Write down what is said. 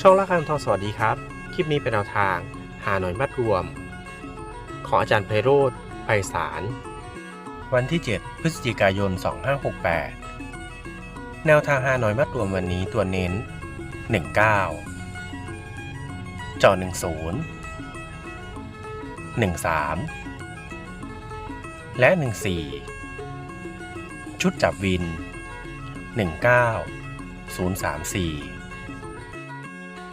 ช่องละคังทองสวัสดีครับ คลิปนี้เป็นแนวทาง หาหน่อยมัดรวม ของอาจารย์ไพโรธไพศาล วันที่ 7 พฤศจิกายน 2568 แนวทางหาหน่อยมัดรวมวันนี้ตัวเน้น 19จอ10 13 และ 14 ชุดจับวิน 19 034